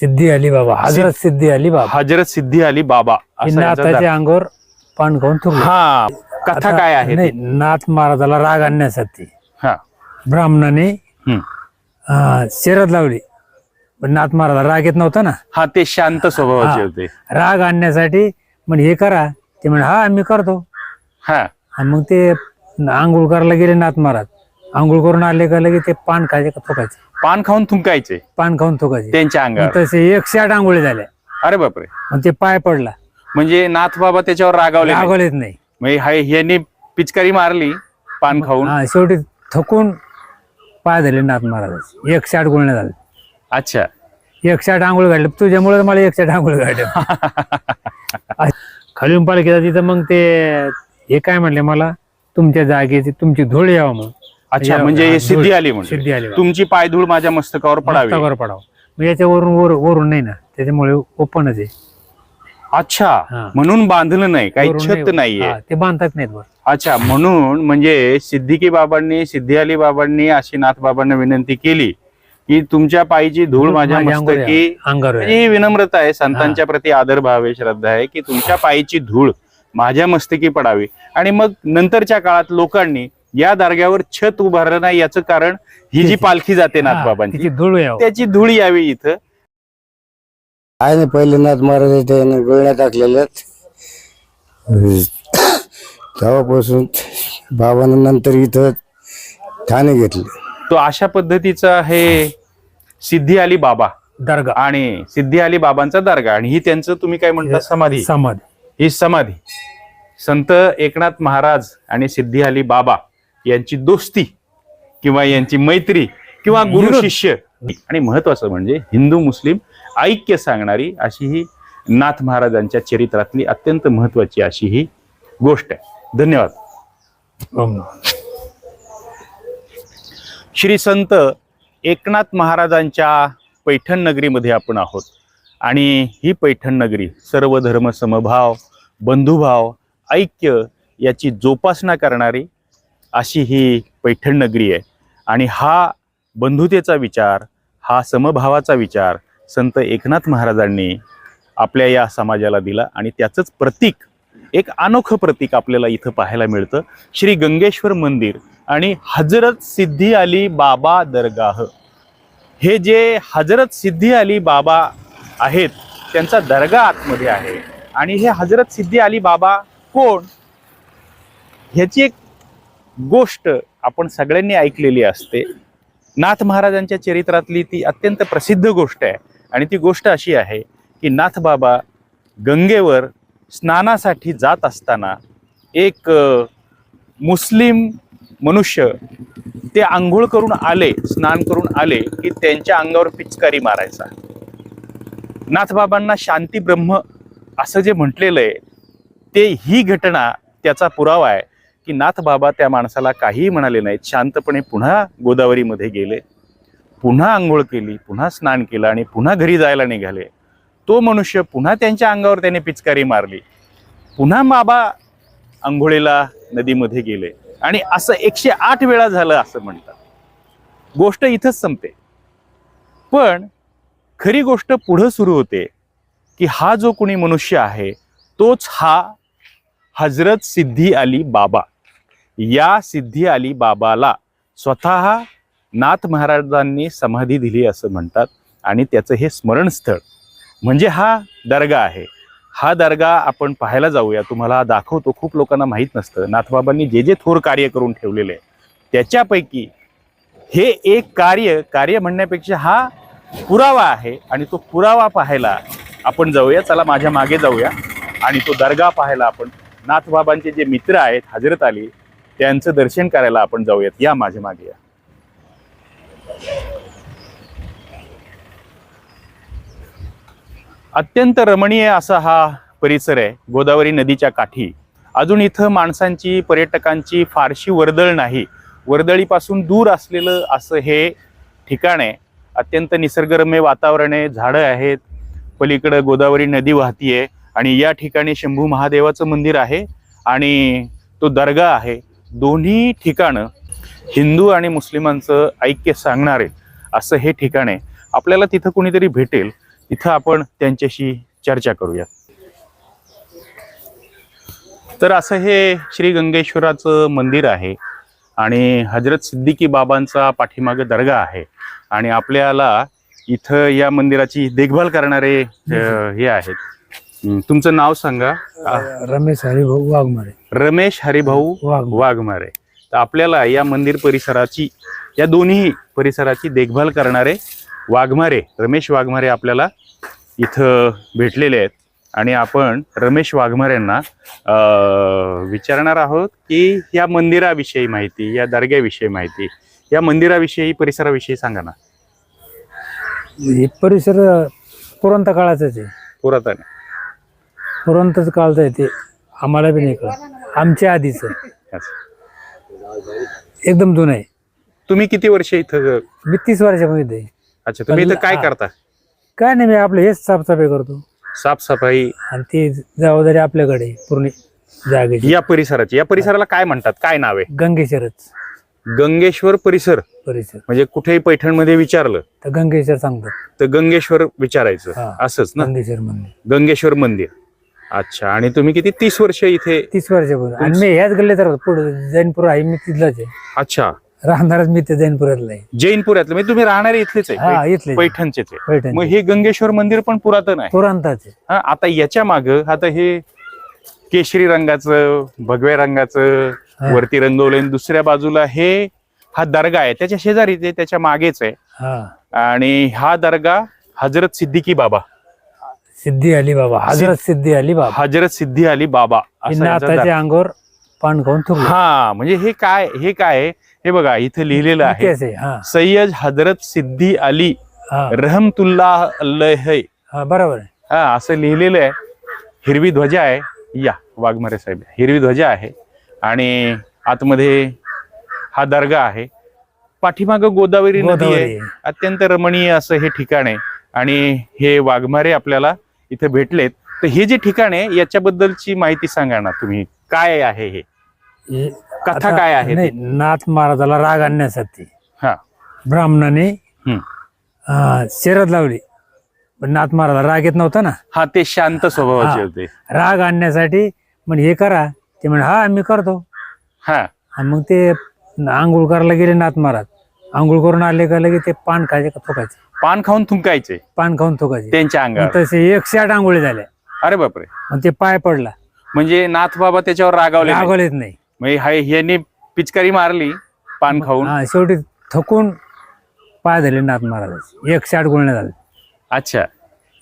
सिद्धी अली बाबा हजरत सिद्धी अली बाबा. हजरत सिद्धी अली बाबा असं याचा नाथाच्या दार- अंगावर पान खाऊन थुरलं. हा कथा आता- काय आहे नाही? नाथ महाराजाला राग आणण्यासाठी. हा. ब्राह्मणाने हम्म. अं, शरद लावली. पण नाथ महाराजाला राग येत नव्हता ना. हा ते शांत स्वभावाचे. होते. राग आणण्यासाठी म्हणे हे करा. ते म्हणे हा मी करतो. हा. आणि मग ते आंघोळ करायला गेले नाथ महाराज. आंघोळ करून आले का लगे ते पान खायचे का थोकायचे? पान खाऊन थुंकायचे. पान खाऊन थोकायचे. त्यांच्या अंगावर. तसे एकशे आठ आंघोळी झाल्या. अरे बापरे. मग ते पाय पडला. म्हणजे नाथ बाबा त्याच्यावर रागावले नाही. रागवलेच नाही. म्हणजे हाय- ह्यांनी पिचकारी मारली पान खाऊन. हा शेवटी थकून पाय झाले नाथ महाराजाचे. एकशे आठ गुळण्या झाले अच्छा. एकशे आठ आंघोळ घातले तुझ्यामुळे मला एकशे आठ आंघोळ घातले खालून पालखीचा तिथं मग ते हे काय म्हणले मला? तुमच्या जागेची तुमची धूळ यावं मग अच्छा म्हणजे हा, सिद्धी. आली म्हणजे सिद्धी आली बा. तुमची पायधूळ माझ्या मस्तकावर पडावी. मस्तकावर पडावं. मग याच्यावरून वर वरून नाही ना त्याच्यामुळे ओपनच आहे. अच्छा हा. म्हणून बांधलं नाही काही वरून छत नाहीये. हा, ते बांधतात नाहीत वर अच्छा म्हणून म्हणजे सिद्दीकी बाबांनी सिद्धी अली बाबांनी अशी नाथ बाबांना विनंती केली की तुमच्या पायीची धूळ माझ्या माझ्या अंगावर मस्तकी अंगावर. म्हणजे ही विनम्रता आहे संतांच्या प्रती आदर भाव आहे श्रद्धा आहे की तुमच्या पायीची धूळ माझ्या मस्तकी पडावी. आणि मग नंतरच्या काळात लोकांनी या दर्ग्यावर छत उभारलं नाही याचं कारण ही जी पालखी जाते नाथबाबांची धूळ त्याची धूळ यावी इथं. आहे ना पहिले नाथ महाराज त्याने गोळ्या टाकलेल्यात. तेव्हापासून बाबानं नंतर इथं ठाणे घेतले. तो अशा पद्धतीचा हे सिद्धी अली बाबा दर्गा. आणि सिद्धी अली बाबांचा दर्गा. आणि ही त्यांचं तुम्ही काय म्हणता समाधी? समाधी. ही समाधी. संत एकनाथ महाराज आणि सिद्धी अली बाबा. यांची दोस्ती किंवा यांची मैत्री किंवा गुरु. शिष्य आणि महत्वाचं म्हणजे हिंदू मुस्लिम ऐक्य सांगणारी अशी ही नाथ महाराजांच्या चरित्रातली अत्यंत महत्वाची अशी ही गोष्ट आहे धन्यवाद. श्री संत एकनाथ महाराजांच्या पैठण नगरीमध्ये आपण आहोत आणि ही पैठण नगरी सर्व धर्म समभाव बंधुभाव ऐक्य याची जोपासना करणारी अशी ही पैठण नगरी आहे. आणि हा बंधुतेचा विचार हा समभावाचा विचार संत एकनाथ महाराजांनी आपल्या या समाजाला दिला आणि त्याचंच प्रतीक एक अनोखं प्रतीक आपल्याला इथं पाहायला मिळतं. श्री गंगेश्वर मंदिर आणि हजरत सिद्धी अली बाबा दरगाह. हे जे हजरत सिद्धी अली बाबा आहेत त्यांचा दर्गा आतमध्ये आहे. आणि हे हजरत सिद्धी अली बाबा कोण? ह्याची एक गोष्ट आपण सगळ्यांनी ऐकलेली असते. नाथ महाराजांच्या चरित्रातली ती अत्यंत प्रसिद्ध गोष्ट आहे. आणि ती गोष्ट अशी आहे की नाथ बाबा गंगेवर स्नानासाठी जात असताना एक मुस्लिम मनुष्य ते आंघोळ करून आले स्नान करून आले की त्यांच्या अंगावर पिचकारी मारायचा. नाथबाबांना शांती ब्रह्म असं जे म्हटलेलं आहे ते ही घटना त्याचा पुरावा आहे. की नाथ बाबा त्या माणसाला काहीही म्हणाले नाहीत शांतपणे पुन्हा गोदावरीमध्ये गेले. पुन्हा आंघोळ केली पुन्हा स्नान केलं आणि पुन्हा घरी जायला निघाले. तो मनुष्य पुन्हा त्यांच्या अंगावर त्याने पिचकारी मारली. पुन्हा बाबा आंघोळीला नदीमध्ये गेले. आणि असं एकशे आठ वेळा झालं असं म्हणतात. गोष्ट इथंच संपते. पण खरी गोष्ट पुढं सुरू होते की हा जो कोणी मनुष्य आहे तोच हा हजरत सिद्धी अली बाबा. या सिद्धी आली बाबाला. स्वतः नाथ महाराजांनी समाधी दिली असं म्हणतात आणि त्याचं हे स्मरणस्थळ. म्हणजे हा दर्गा आहे. हा दर्गा आपण पाहायला जाऊया. तुम्हाला दाखवतो. खूप लोकांना माहीत नसतं. नाथबाबांनी जे जे थोर कार्य करून ठेवलेले आहे त्याच्यापैकी हे एक कार्य कार्य म्हणण्यापेक्षा हा पुरावा आहे आणि तो पुरावा पाहायला आपण जाऊया. चला माझ्या मागे जाऊया आणि तो दर्गा पाहायला आपण नाथबाबांचे जे मित्र आहेत हजरत आली त्यांचं दर्शन करायला आपण जाऊयात. या माझ्या मागे या. अत्यंत रमणीय असा हा परिसर आहे गोदावरी नदीच्या काठी. अजून इथं माणसांची पर्यटकांची फारशी वर्दळ नाही. वर्दळीपासून दूर असलेलं असं हे ठिकाण आहे. अत्यंत निसर्गरम्य वातावरण आहे झाडं आहेत. पलीकडं गोदावरी नदी वाहतीये आणि या ठिकाणी शंभू महादेवाचं मंदिर आहे आणि तो दर्गा आहे. दोन्ही ठिकाणं हिंदू आणि मुस्लिमांचं ऐक्य सांगणारे असं हे ठिकाण आहे. आपल्याला तिथं कुणीतरी भेटेल. तिथं आपण त्यांच्याशी चर्चा करूया तर असं हे श्री गंगेश्वराचं मंदिर आहे आणि हजरत सिद्दीकी बाबांचा पाठीमागे दर्गा आहे. आणि आपल्याला इथं या मंदिराची देखभाल करणारे हे आहेत. तुमचं नाव सांगा. रमेश हरिभाऊ वाघमारे. रमेश हरिभाऊ वाघ वाघमारे. तर आपल्याला या मंदिर परिसराची या दोन्ही परिसराची देखभाल करणारे वाघमारे रमेश वाघमारे आपल्याला इथं भेटलेले आहेत. आणि आपण रमेश वाघमारेंना विचारणार आहोत की या मंदिराविषयी माहिती या दर्ग्याविषयी माहिती या मंदिराविषयी परिसराविषयी सांगा ना. हे परिसर पुरंत काळाचाच आहे. पुरातन पुरंतच काळचं आहे ते. आम्हाला बी नाही कळत आमच्या आधीचं. एकदम जुनं आहे. तुम्ही किती वर्ष इथं मी तीस वर्षामध्ये आहे. अच्छा तुम्ही इथं काय. करता? काय नाही मी आपलं हेच साफसफाई करतो. साफसफाई. आणि ती जबाबदारी आपल्याकडे आहे, पूर्ण जागेची. या परिसराची. या परिसराला काय म्हणतात? काय नाव आहे? गंगेश्वरच गंगेश्वर परिसर. परिसर. म्हणजे कुठेही पैठणमध्ये विचारलं तर गंगेश्वर सांगतात. तर गंगेश्वर विचारायचं. हा. असंच ना? गंगेश्वर मंदिर. गंगेश्वर मंदिर. अच्छा आणि तुम्ही किती? तीस वर्ष इथे? तीस वर्षापूर्वी आणि मी ह्याच गल्लीत राहतो पुढे जैनपूर आहे मी तिथलाच आहे. अच्छा. राहणारच मी ते जैनपुरातला आहे. जैनपुरातलं म्हणजे तुम्ही राहणारे इथलेच हा आहे. इथले पैठणचेच आहे पैठण मग हे गंगेश्वर मंदिर पण पुरातन आहे. पुरांताचे हा आता याच्या माग आता हे केशरी रंगाचं भगव्या रंगाचं हा. वरती रंगवलंय आणि दुसऱ्या बाजूला हे हा दर्गा आहे. त्याच्या शेजारीच आहे त्याच्या मागेच आहे. हा. आणि हा दर्गा हजरत सिद्दीकी बाबा. सिद्धी अली बाबा हजरत सिद्धी अली बाबा. हजरत सिद्धी अली बाबा हे असा याचा नाथाच्या अंगावर पान खाऊन थुकलं. हा म्हणजे हे काय हे काय आहे? हे बघा इथे लिहिलेलं आहे. इतिहास आहे हा. सय्यद हजरत सिद्धी अली हा. रहमतुल्लाह अल्लह हा बरोबर आहे. हा असं लिहिलेलं आहे. हिरवी ध्वजा आहे. या वाघमारे साहेब हिरवी ध्वजा आहे. आणि आतमध्ये हा दर्गा आहे. पाठीमागं गोदावरी नदी गोदावरी आहे आहे. अत्यंत रमणीय असं हे ठिकाण आहे. आणि हे वाघमारे आपल्याला इथे भेटलेत. तर हे जे ठिकाण आहे याच्याबद्दलची माहिती सांगा ना तुम्ही. काय आहे हे? कथा काय आहे नाही नाथ महाराजाला राग आणण्यासाठी. हा. ब्राह्मणाने शरद लावली. पण नाथ महाराजाला राग येत नव्हता ना. हा ते शांत स्वभावाचे. होते. राग आणण्यासाठी म्हणे हे करा. ते म्हणे हा मी करतो. हा. आणि मग ते आंघोळ करायला गेले नाथ महाराज. आंघोळ करून आले का लगे ते पान खायचे का थोकायचे. पान खाऊन थुंकायचे. पान खाऊन थोकायचे. त्यांच्या अंगावर. तसे एकशे आठ आंघोळी झाल्या. अरे बापरे. ते पाय पडला. म्हणजे नाथ बाबा त्याच्यावर रागावले नाही. रागवलेच नाही. म्हणजे हाय- ह्यांनी पिचकारी मारली पान खाऊन. हा शेवटी थकून पाय झाले नाथ महाराजाचे. एकशे आठ गुळण्या झाले. अच्छा.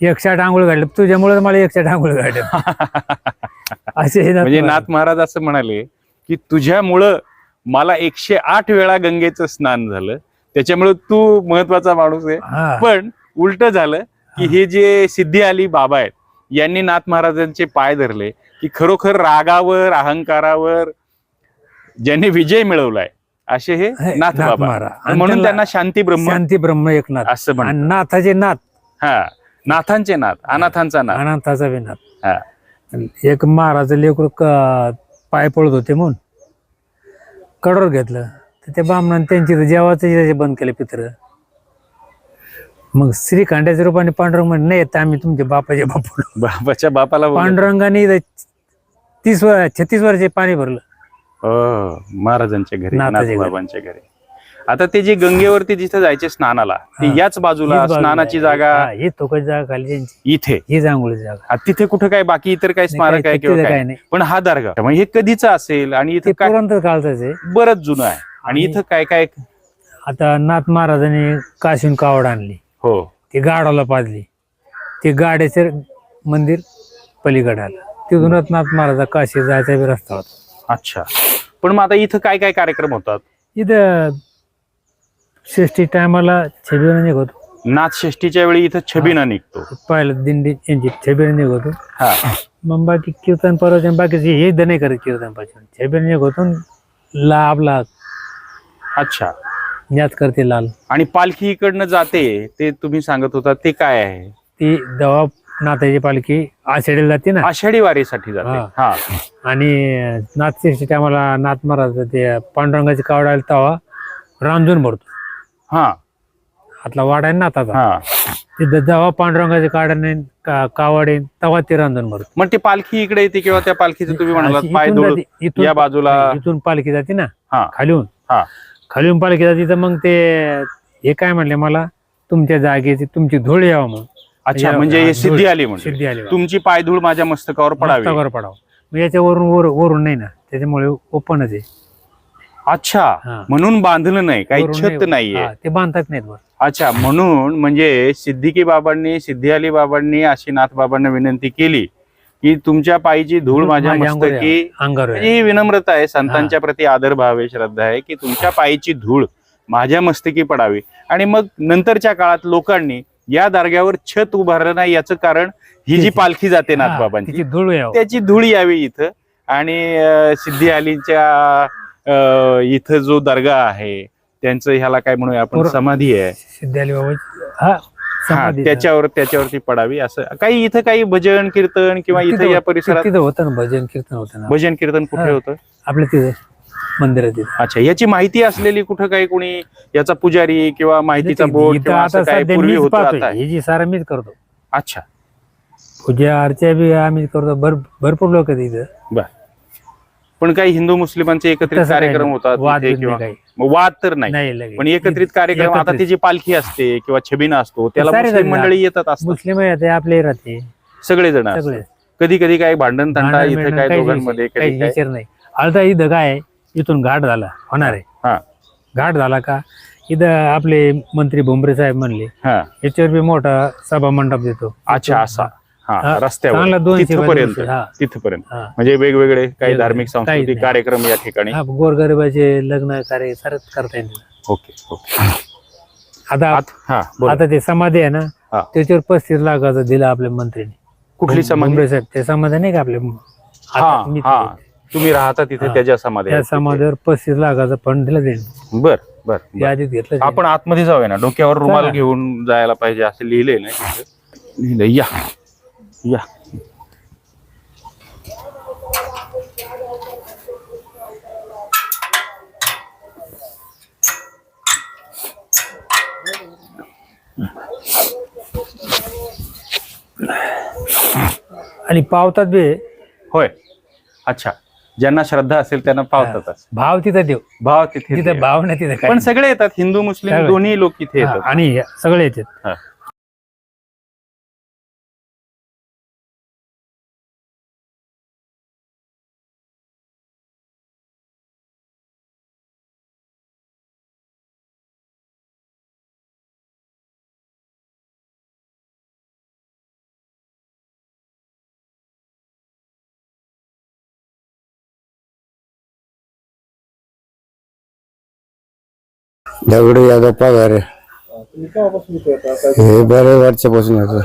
एकशे आठ आंघोळ काढले तुझ्यामुळे मला एकशे आठ आंघोळ काढले असे हे म्हणजे महाराज. नाथ महाराज असं म्हणाले की तुझ्यामुळं मला एकशे आठ वेळा गंगेचं स्नान झालं. त्याच्यामुळे तू महत्त्वाचा माणूस आहे. पण उलट झालं की हे. जे सिद्धी आली बाबा आहेत यांनी नाथ महाराजांचे पाय धरले की खरोखर रागावर अहंकारावर ज्यांनी विजय मिळवलाय असे हे नाथ नाथ बाबा. म्हणून त्यांना- शांती ब्रह्म शांती ब्रह्म एकनाथ असं म्हणतात. नाथाचे नाथ. हा. नाथांचे नाथ अनाथांचा नाथ. अनाथाचा नाथ. हा. एक महाराज लेकर पाय पडत होते म्हणून. कडोर घेतलं. तर त्या ब्राह्मणाने त्यांची तर जेवाचं बंद केले पित्र. मग श्रीखंडाच्या रूपाने पांडुरंग म्हणे नाही येत आम्ही तुमच्या बापाचे बापू बाबाच्या बापाला. पांडुरंगाने इथं तीस वर छत्तीस वर्षे पाणी भरलं. हो महाराजांच्या घरी नाथाच्या नाथ घरी. बाबांच्या घरी. आता ते जे गंगेवरती जिथे जायचे स्नानाला ते हा. याच बाजूला हीच स्नानाची आहे. जागा हा, ही तोकाची जागा खाली त्यांची. इथे. ही जांभूळची जागा. आ, तिथे कुठे काय बाकी इतर काय स्मारक आहे काही- किंवा तिथं काय? नाही. पण हा दर्गा. मग हे कधीच असेल आणि ते इथं काय पुरंत काळचाच आहे. बरंच जुनं आहे. आणि इथं काय काय? आता नाथ महाराजांनी काशीन कावड आणली. हो. ती गाडाला पाजली. ते गाड्याचे मंदिर पलीकडे आलं. तिथूनच नाथ महाराजा काशी जायचा बी रस्ता होता. अच्छा. पण मग आता इथं काय काय कार्यक्रम होतात? इथं षष्टी टायमाला छबिना निघतो. नाथ षष्टीच्या वेळी इथं छबिना निघतो. पहिलं दिंडी यांची छबिना निघतो. हा. मग बाकी कीर्तन प्रवचन बाकीचे हे नाही करत कीर्तन प्रवचन छबिना निघतो. ला आपला अच्छा. ज्ञात करते लाल. आणि पालखी इकडनं जाते ते तुम्ही सांगत होता ते काय आहे? ती दवा नाथाची पालखी आषाढीला जाते ना? आषाढी वारीसाठी जाते. हा. हा. आणि नाथ षष्टी टायमाला नाथ महाराज ते पांडुरंगाची कावड आली तवा रांजून भरतो. हा. हातला वाडा आहे ना हा. ते जेव्हा पांडुरंगाचे काढणे कावडे तेव्हा ते रांधण भरतो. मग ती पालखी इकडे येते किंवा त्या पालखीचं तुम्ही म्हणालात अशी पाय इथून धुळ जाते- इथून- या बाजूला इथून पालखी जाते ना हा. खालीहून हा. पालखी जाते तर मग ते हे काय म्हणले मला? तुमच्या जागेची तुमची धूळ यावं मग अच्छा या- म्हणजे हा, हे सिद्धी धूळ- आली म्हणजे सिद्धी आली बा. तुमची पायधूळ माझ्या मस्तकावर पडावी मस्तकावर पडावं. मग याच्यावरून वर वरून नाही ना त्याच्यामुळे ओपनच आहे. अच्छा. म्हणून बांधलं नाही काही वरून छत नाहीये. हा, ते बांधतात नाहीत वर. अच्छा म्हणून म्हणजे सिद्दीकी बाबांनी सिद्धी अली बाबांनी अशी नाथ बाबांना विनंती केली. की तुमच्या पायीची धूळ माझ्या मस्तकी म्हणजे. ही विनम्रता आहे. संतांच्या प्रती आदर भाव आहे श्रद्धा आहे की तुमच्या पायीची धूळ माझ्या मस्तकी पडावी. आणि मग नंतरच्या काळात लोकांनी या दर्ग्यावर छत उभारलं नाही याचं कारण ही जी पालखी जाते नाथबाबांची धूळ त्याची धूळ यावी इथं. आणि सिद्धी अलीच्या इथं जो दर्गा आहे त्यांचं ह्याला काय म्हणूया आपण समाधी आहे. सिद्धी आली बाबा हा समाधी त्याच्यावर त्याच्यावरती पडावी असं. काही इथं काही भजन कीर्तन किंवा तिथं इथं या परिसरात तिथं होतं ना भजन कीर्तन होतं ना. भजन कीर्तन कुठे हा. होतं? आपल्या तिथं मंदिरात तिथं. अच्छा याची माहिती असलेली कुठं काही कोणी याचा पुजारी किंवा माहितीचा बोर्ड इथं किंवा आता असं काही सध्या पूर्वी मीच होतं पाहतोय. आता? हे जी सारा मीच करतो. अच्छा. पूजा अर्चा बी आम्ही करतो भर भरपूर लोक इथं बर. पण काही हिंदू मुस्लिमांचे एकत्रित तसं काही कार्यक्रम नाही. होतात वाद तिथे किंवा नाही काही. मग वाद तर नाही. नाही लगेच. पण एकत्रित कार्यक्रम आता एकत्रित. त्याची पालखी असते किंवा छबिना असतो त्याला सारे मुस्लिम जण मंडळी येतात असतात. मुस्लिम आपले राहते. सगळे जण सगळे. कधी कधी काही भांडण तंटा भांडण इथे बिंडण काय दोघांमध्ये विषय- कधी काहीच काय? विचार नाही. आता इथं काय आहे, इथून घाट झाला. होणार आहे. हा. घाट झाला का? इथं आपले मंत्री भुमरे साहेब म्हणले हा. याच्यावर बी मोठा सभा मंडप देतो. अच्छा असा. हा रस्त्यावर दोनशे तिथपर्यंत हा. तिथपर्यंत. म्हणजे वेगवेगळे काही धार्मिक सांस्कृतिक. कार्यक्रम या ठिकाणी गोरगरिबाचे लग्न कार्य करता येईल ओके ओके आता आत- हा ते समाधी आहे ना. त्याच्यावर पस्तीस लाखाचं दिलं आपल्या मंत्रीने कुठली समाधी साहेब ते समाधी नाही का आपले आता मी हा तुम्ही राहता तिथे. त्याच्या समाधी त्या. समाधीवर पस्तीस लाखाचं फंड दिलं त्यांनी बर बर ते बर. आधीच घेतलं. आपण आतमध्ये जाऊया ना डोक्यावर रुमाल. घेऊन जायला पाहिजे असं लिहिलंय ना तिथे. लिहिलंय या या. आणि पावतात बी. होय. अच्छा. ज्यांना श्रद्धा असेल त्यांना पावतातच. भाव तिथं देव भाव तिथे तिथं. भाव नाही तिथं पण सगळे येतात. हिंदू मुस्लिम. दोन्ही लोक इथे येतात. आणि सगळे येतात. दगडू यादव पगार हे बऱ्याच वर्षापासून होतं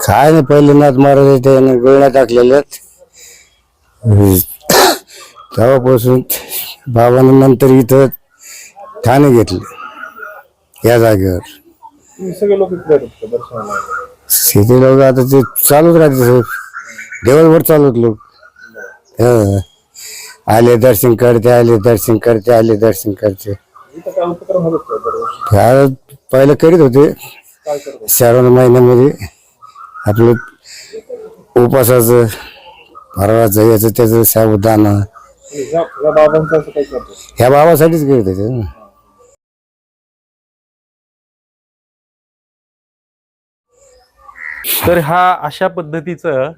काय नाही पहिले नाथ महाराज त्याने गोळ्या टाकलेल्या आहेत. हम्म. तेव्हापासून बाबांनी नंतर इथं ठाणे घेतले या जागेवर. सगळे लोक इकडे येतात का दर्शनाला? सिटी लोक आता ते चालूच राहते साहेब. दिवसभर चालूच लोक. हा. आले दर्शन करते आले दर्शन करते आले दर्शन करते. इथं काय उपक्रम दरवर्षी पहिलं करीत होते. काय श्रावण महिन्यामध्ये आपलं उपासाचं फराळाचं याचं त्याचं साबुदाणा. ह्या ह्या बाबांचं असं ह्या बाबासाठीच करीत होते ना. तर हा अशा पद्धतीचं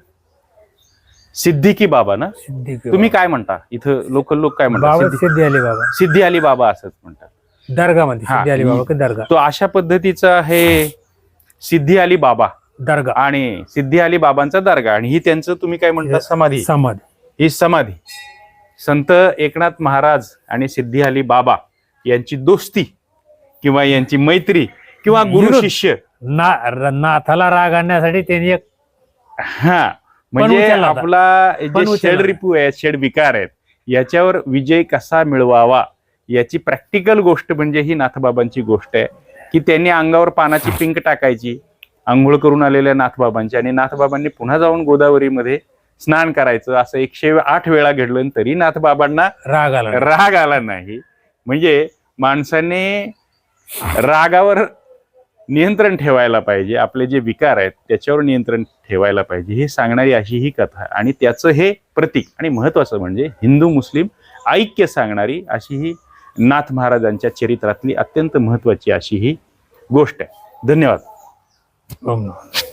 सिद्दीकी बाबा ना? सिद्धी तुम्ही काय म्हणता? इथं लोकल लोक काय म्हणतात? बाबा सिद्धी- सिद्धी आली बाबा. सिद्धी अली बाबा असंच म्हणतात. दर्गामध्ये हा. सिद्धी आली बाबा का दर्गा? तो अशा पद्धतीचा हे सिद्धी अली बाबा दर्गा. आणि सिद्धी अली बाबांचा दर्गा आणि ही त्यांचं तुम्ही काय म्हणता? समाधी. समाधी. ही समाधी. संत एकनाथ महाराज आणि सिद्धी अली बाबा यांची दोस्ती किंवा यांची मैत्री किंवा गुरु विरोध. शिष्य. ना र- नाथाला राग आणण्यासाठी त्यांनी एक हा. म्हणजे उचलला होता. आपला पण जे उचलला शेड होता. रिपू आहेत शेड विकार आहेत याच्यावर विजय कसा मिळवावा याची प्रॅक्टिकल गोष्ट म्हणजे ही नाथबाबांची गोष्ट आहे की त्यांनी अंगावर पानाची पिंक टाकायची आंघोळ करून आलेल्या नाथबाबांची आणि नाथबाबांनी पुन्हा जाऊन गोदावरीमध्ये स्नान करायचं असं एकशे आठ वेळा घडलं तरी नाथबाबांना राग आला राग आला नाही म्हणजे माणसाने रागावर नियंत्रण ठेवायला पाहिजे. आपले जे विकार आहेत त्याच्यावर नियंत्रण ठेवायला पाहिजे. हे सांगणारी अशी ही कथा. आणि त्याचं हे प्रतीक आणि महत्वाचं म्हणजे हिंदू मुस्लिम ऐक्य सांगणारी अशी ही नाथ महाराजांच्या चरित्रातली अत्यंत महत्वाची अशी ही गोष्ट आहे. धन्यवाद. ओम नमः.